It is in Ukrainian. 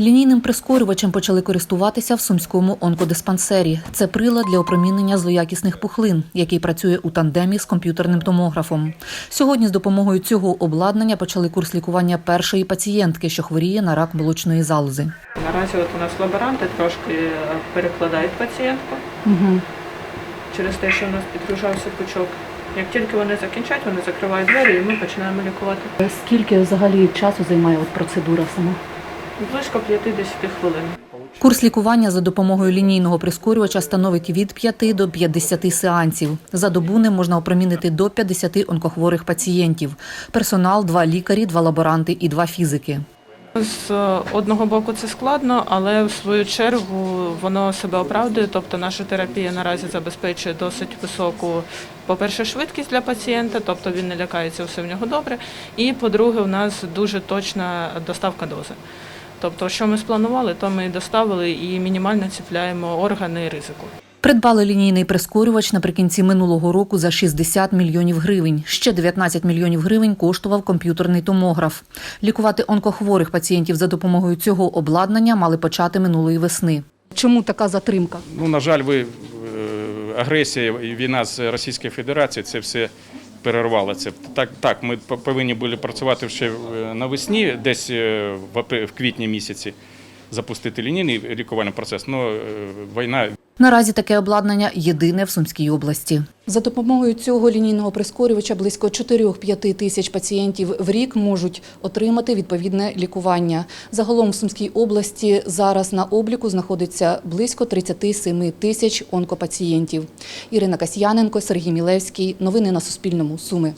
Лінійним прискорювачем почали користуватися в сумському онкодиспансері. Це прилад для опромінення злоякісних пухлин, який працює у тандемі з комп'ютерним томографом. Сьогодні з допомогою цього обладнання почали курс лікування першої пацієнтки, що хворіє на рак молочної залози. Наразі от у нас лаборанти трошки е, перекладають пацієнтку Угу. через те, що у нас підгружався пучок. Як тільки вони закінчать, вони закривають двері і ми починаємо лікувати. Скільки взагалі часу займає от процедура сама? Близько 50 хвилин. Курс лікування за допомогою лінійного прискорювача становить від 5 до 50 сеансів. За добу ним можна опромінити до 50 онкохворих пацієнтів. Персонал, два лікарі, два лаборанти і два фізики. З е, одного боку це складно, але в свою чергу воно себе оправдує. Тобто наша терапія наразі забезпечує досить високу, по-перше, швидкість для пацієнта, тобто він не лякається, все в нього добре. І по-друге, у нас дуже точна доставка дози. Тобто, що ми спланували, то ми доставили і мінімально ціпляємо органи ризику. Придбали лінійний прискорювач наприкінці минулого року за 60 мільйонів гривень. Ще 19 мільйонів гривень коштував комп'ютерний томограф. Лікувати онкохворих пацієнтів за допомогою цього обладнання мали почати минулої весни. Чому така затримка? Ну, на жаль, ви е, агресія і війна з Російською Федерацією це все перервало. Це так, так. Ми повинні були працювати ще е, навесні, десь е, в квітні місяці запустити лінійний лікувальний процес. але війна Наразі таке обладнання єдине в Сумській області. За допомогою цього лінійного прискорювача близько 4-5 тисяч пацієнтів в рік можуть отримати відповідне лікування. Загалом в Сумській області зараз на обліку знаходиться близько 37 тисяч онкопацієнтів. Ірина Касьяненко, Сергій Мілевський. Новини на Суспільному. Суми.